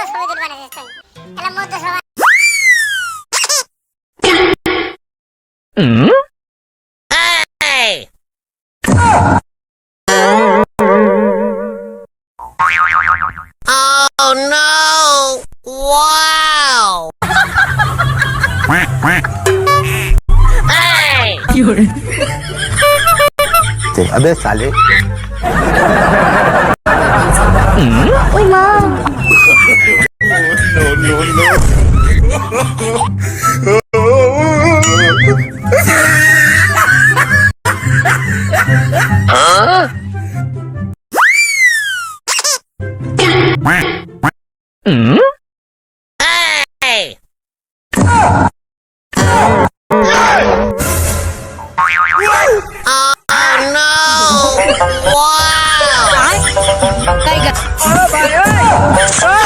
তো ছবি তুলবা না চেষ্টা তাহলে মধ্য সবাই Oh no! Wow! hey! अबे साले ওই মা Hmm? Hey! Oh, no! Wow! Cây gạch. Ờ, bà ơi!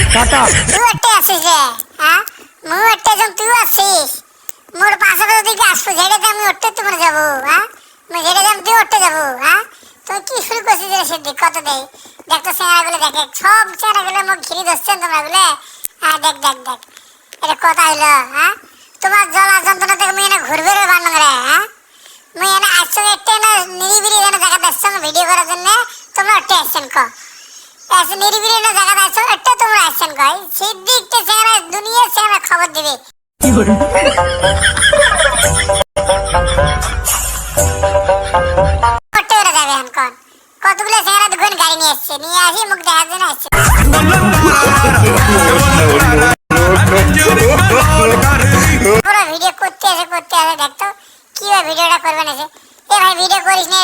তুই একটা আসিস রে হ্যাঁ মু একটা জন তুই আসিস মোর পাশে তো দিকে আসব? ঝেড়ে আমি ওটে তোমার যাব হ্যাঁ মু ঝেড়ে দাম তুই ওটে যাব হ্যাঁ তুমি কি শুরু করছিস রে সিদ্ধি কত দেই দেখ তো গুলো দেখে সবগুলো মুখ ঘিরে ধরছেন তোমরা গুলো হ্যাঁ দেখ দেখ দেখ, এটা কথা হইল হ্যাঁ তোমার জ্বলা যন্ত্রণা থেকে মুই এনে ঘুরবে রে বান্ধব রে হ্যাঁ মুই এনে আসছো একটা না নিরিবিরি এনে জায়গা দেখছ ভিডিও করার জন্য। তোমরা ওটে আসছেন ক। নিরিবিলি না জায়গা আছে আসছেন কই সিদ্দিককে চেহারা দুনিয়ার চেহারা খবর দিবে। করতে যাবে কোন। কতগুলো চেহারা দুগুন গাড়ি নিয়ে আসছে নিয়ে আসি, মুখ দেখার জন্য আসছে। পুরো ভিডিও করতে আসে করতে আসে দেখতো কীভাবে ভিডিওটা করবেন এসে। এ ভাই ভিডিও করিস নে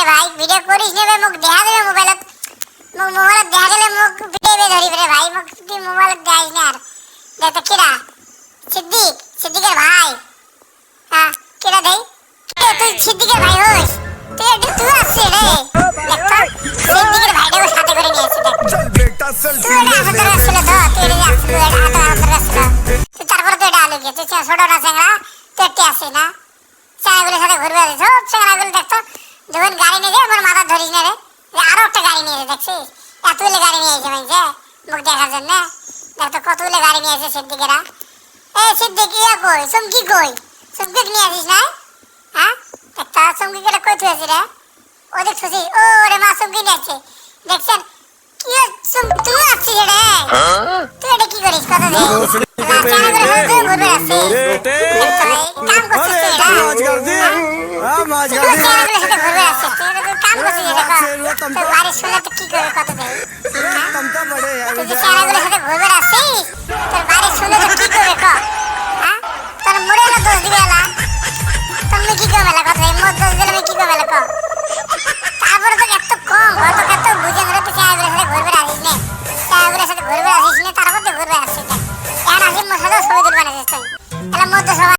দেখতো কিরা সিদ্দিক সিদ্দিকের ভাই। হ্যাঁ কিরা দেই? তুই সিদ্দিকের ভাই হোস। তুই এটা তুই আসছিস রে। দেখতো সিদ্দিকের ভাইটাকে সাথে করে নিয়ে দেখ। তুই এটা হাতে আসছিল তো তুই এটা আসছিল এটা হাতে হাতে আসছিল তুই তারপরে তুই এটা আলু গিয়ে তুই ছোট না চেংড়া তুই একটি আসছিস না। চেংড়াগুলোর সাথে ঘুরবে আসিস সব চেংড়াগুলো দেখতো যখন গাড়ি নিয়ে যায় আমার মাথা ধরিস না রে। আরও একটা গাড়ি নিয়ে দেখছিস? এতগুলো গাড়ি নিয়ে এসে মাইছে মুখ দেখার জন্য। দেখতো কতগুলো গাড়ি নিয়ে এসে সিদ্দিকেরা? এই সিদ্দিক ইয়া কই? চুমকি কই? চুমকি নিয়ে আসিস না? হ্যাঁ? একটা চুমকি কেটে কই তুই আসি রে? ও দেখছিস ও রে মা চুমকি নিয়ে আসছে। দেখছেন? কি চুম তুই আসছিস রে? তুই এটা কি করিস? কত দে। করে কাম করছিস তুই কাম করছিস বাড়ির শুনলে তুই কি করবে কত দে। তুই চেহারাগুলোর সাথে কি